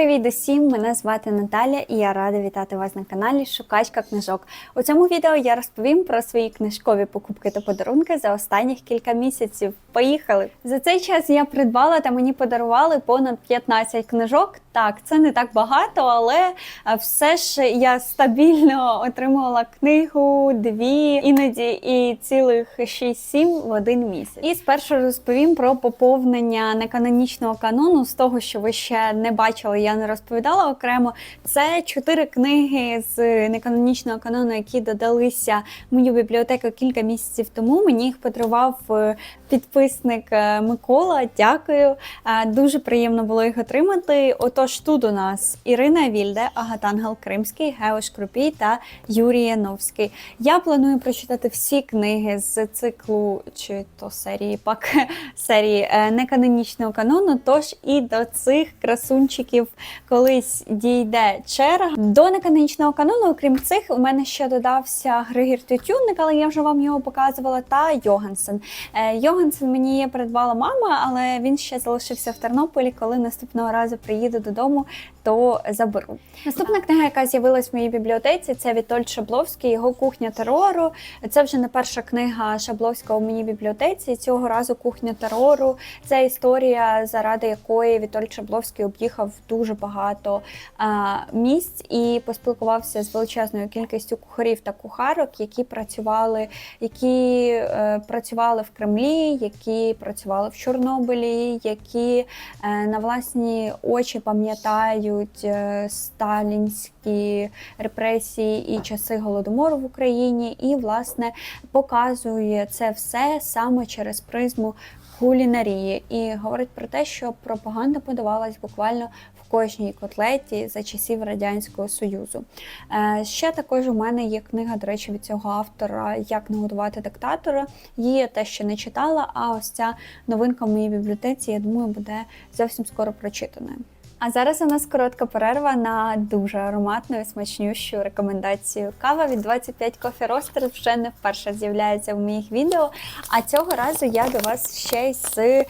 Привіт усім! Мене звати Наталя і я рада вітати вас на каналі Шукачка книжок. У цьому відео я розповім про свої книжкові покупки та подарунки за останніх кілька місяців. Поїхали! За цей час я придбала та мені подарували понад 15 книжок. Так, це не так багато, але е, все ж я стабільно отримувала книгу, дві, іноді і цілих 6-7 в один місяць. І спершу розповім про поповнення неканонічного канону з того, що ви ще не бачили, я не розповідала окремо. Це чотири книги з неканонічного канону, які додалися в мою бібліотеку кілька місяців тому. Мені їх подарував е, підписник е, Микола. Дякую. Е, Дуже приємно було їх отримати. Отож, тут у нас Ірина Вільде, Агатангел Кримський, Геош Крупій та Юрій Яновський. Я планую прочитати всі книги з циклу чи то серії пак серії неканонічного канону. Тож і до цих красунчиків колись дійде черга. До неканонічного канону, окрім цих, у мене ще додався Григір Тютюнник, але я вже вам його показувала. Та Йогансен. Е, Йогансен мені придбала мама, але він ще залишився в Тернополі. Коли наступного разу приїду додому, то заберу. Наступна книга, яка з'явилась в моїй бібліотеці, це Вітольд Шабловський, його кухня терору. Це вже не перша книга Шабловського в моїй бібліотеці. Цього разу кухня терору. Це історія, заради якої Вітольд Шабловський об'їхав дуже багато а, місць. І поспілкувався з величезною кількістю кухарів та кухарок, які працювали, які е, працювали в Кремлі, які працювали в Чорнобилі, які е, на власні очі пам'ятають е, сталінські репресії і часи голодомору в Україні, і власне показує це все саме через призму кулінарії і говорить про те, що пропаганда подавалась буквально в кожній котлеті за часів радянського союзу. Е, ще також у мене є книга, до речі, від цього автора Як нагодувати диктатора. Її я те ще не читала. А ось ця новинка в моїй бібліотеці, я думаю, буде зовсім скоро прочитаною. А зараз у нас коротка перерва на дуже ароматну і смачнющу рекомендацію. Кава від 25 Coffee Roasters вже не вперше з'являється в моїх відео. А цього разу я до вас ще й з е,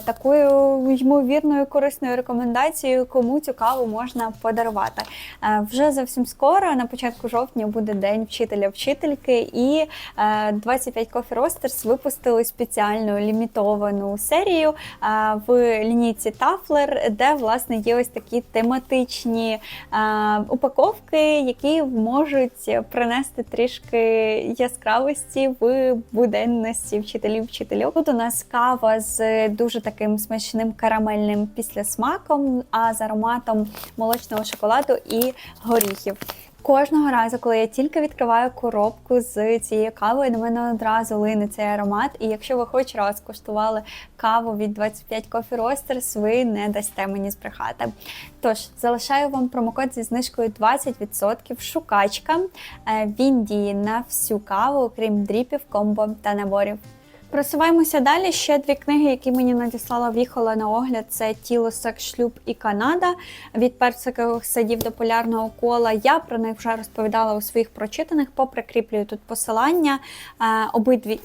такою ймовірною корисною рекомендацією, кому цю каву можна подарувати. Е, вже зовсім скоро, на початку жовтня, буде день вчителя-вчительки, і е, 25 Coffee Roasters випустили спеціальну лімітовану серію е, в лінійці Тафлер, де власне є ось такі тематичні е, упаковки, які можуть принести трішки яскравості в буденності вчителів вчителів. Тут у нас кава з дуже таким смачним карамельним післясмаком, а з ароматом молочного шоколаду і горіхів. Кожного разу, коли я тільки відкриваю коробку з цією кавою, на мене одразу лине цей аромат. І якщо ви хоч раз куштували каву від 25 Coffee Roasters, ви не дасте мені збрехати. Тож, залишаю вам промокод зі знижкою 20% шукачка. Е, Він діє на всю каву, окрім дріпів, комбо та наборів. Просуваємося далі. Ще дві книги, які мені надіслала в'їхала на огляд: це Тіло, секс, шлюб і Канада від персикових садів до полярного кола. Я про них вже розповідала у своїх прочитаних. Поприкріплюю тут посилання. Е, Обидві.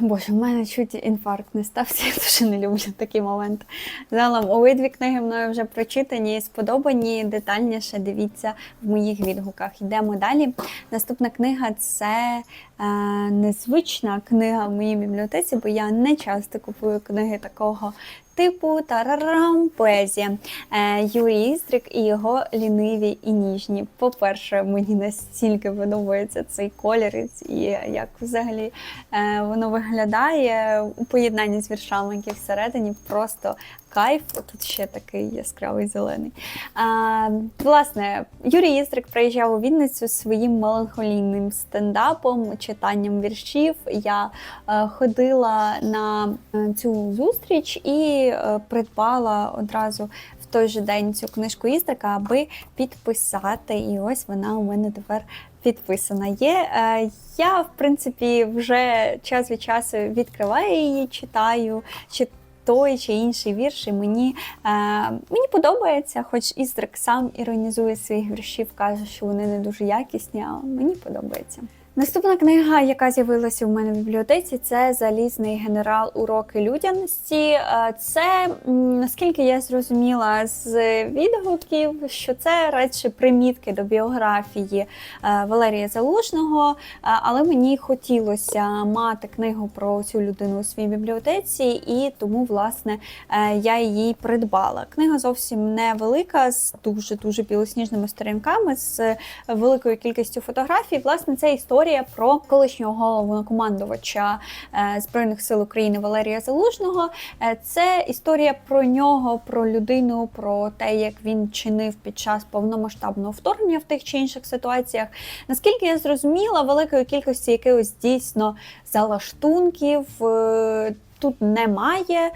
Боже, в мене чуть інфаркт не стався, я дуже не люблю такі моменти. Загалом обидві книги мною вже прочитані і сподобані. Детальніше дивіться в моїх відгуках. Йдемо далі. Наступна книга це е, незвична книга в моїй бібліотеці, бо я не часто купую книги такого. Типу тарарам поезія е, Юрій Істрик і його ліниві і ніжні. По-перше, мені настільки подобається цей колір і як взагалі е, воно виглядає у поєднанні з віршами, які всередині просто кайф. Тут ще такий яскравий зелений. А, Власне, Юрій Істрик приїжджав у Вінницю своїм меланхолійним стендапом, читанням віршів. Я е, ходила на е, цю зустріч і е, придбала одразу той же день цю книжку Істрика, аби підписати. І ось вона у мене тепер. Підписана є. Я, в принципі, вже час від часу відкриваю її, читаю, чи той чи інший вірш, і мені е, мені подобається, хоч Іздрик сам іронізує своїх віршів, каже, що вони не дуже якісні, а мені подобається. Наступна книга, яка з'явилася у мене в бібліотеці, це Залізний генерал Уроки людяності. Е, Це, наскільки я зрозуміла з відгуків, що це радше примітки до біографії е, Валерія Залужного, е, але мені хотілося мати книгу про цю людину у своїй бібліотеці, і тому, власне, я її придбала. Книга зовсім невелика, з дуже дуже білосніжними сторінками, з великою кількістю фотографій. Власне, це історія про колишнього головнокомандувача е, Збройних сил України Валерія Залужного. Е, Це історія про нього, про людину, про те, як він чинив під час повномасштабного вторгнення в тих чи інших ситуаціях. Наскільки я зрозуміла, великої кількості якихось дійсно залаштунків. е, Тут немає,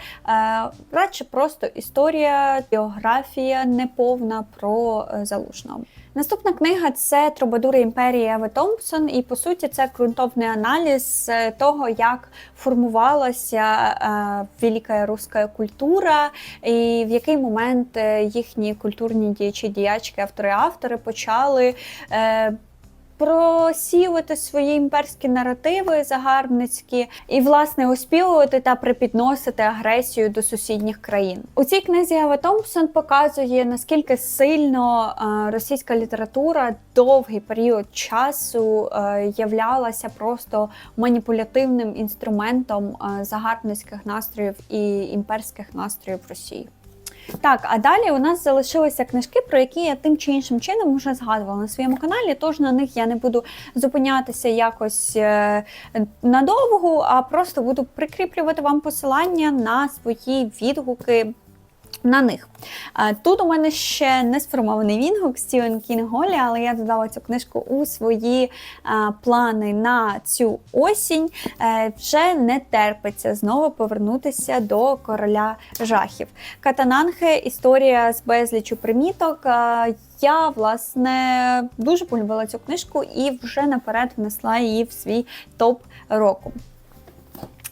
радше просто історія, біографія неповна про залужного. Наступна книга це Трубадури імперії Еви Томпсон, і по суті це ґрунтовний аналіз е, того, як формувалася е, велика руська культура, і в який момент е, їхні культурні діячі, діячки, автори, автори почали. Просіювати свої імперські наративи загарбницькі і власне оспівувати та припідносити агресію до сусідніх країн. У цій книзі Ева Томпсон показує наскільки сильно е, російська література довгий період часу е, являлася просто маніпулятивним інструментом е, загарбницьких настроїв і імперських настроїв Росії. Так, а далі у нас залишилися книжки, про які я тим чи іншим чином вже згадувала на своєму каналі, тож на них я не буду зупинятися якось е, надовго, а просто буду прикріплювати вам посилання на свої відгуки. На них тут у мене ще не сформований відгук Стівен Кінг Голі, але я додала цю книжку у свої плани на цю осінь. Е, вже не терпиться знову повернутися до короля жахів. Катананхе історія з безлічу приміток. Я власне дуже полюбила цю книжку і вже наперед внесла її в свій топ року.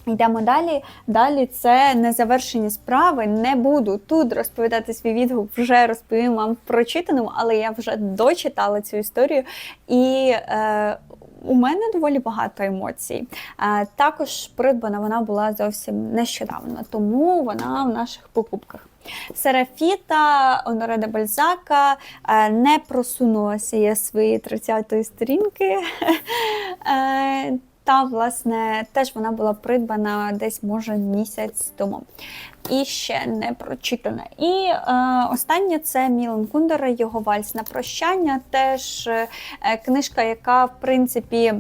Йдемо далі. Далі це незавершені справи. Не буду тут розповідати свій відгук, вже розповім вам прочитаному, але я вже дочитала цю історію, і е, у мене доволі багато емоцій. Е, також придбана вона була зовсім нещодавно, тому вона в наших покупках. Серафіта Оноре де Бальзака е, не просунулася я свої 30-ї сторінки. Та, власне, теж вона була придбана десь, може, місяць тому. І ще не прочитана. І е, останнє це Мілан Кундера, його вальс на прощання. Теж е, книжка, яка, в принципі,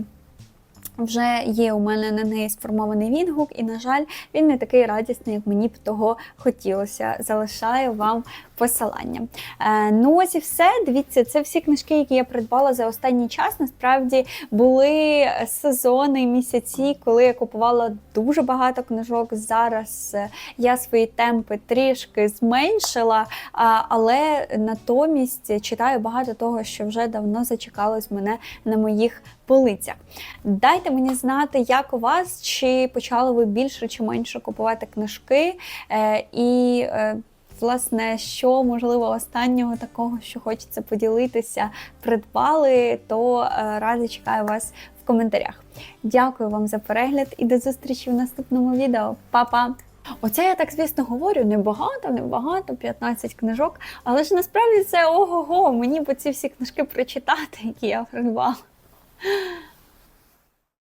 вже є у мене на неї сформований відгук, і, на жаль, він не такий радісний, як мені б того хотілося. Залишаю вам посилання. Е, ну ось і все. Дивіться, це всі книжки, які я придбала за останній час. Насправді були сезони, місяці, коли я купувала дуже багато книжок. Зараз е, я свої темпи трішки зменшила, але натомість читаю багато того, що вже давно зачекалось мене на моїх полицях. Дайте мені знати, як у вас, чи почали ви більше чи менше купувати книжки. Е, і Власне, що можливо останнього такого, що хочеться поділитися, придбали, то е, ради чекаю вас в коментарях. Дякую вам за перегляд і до зустрічі в наступному відео. Па-па! Оце я так, звісно, говорю небагато, небагато, 15 книжок, але ж насправді це ого-го, мені б ці всі книжки прочитати, які я придбала.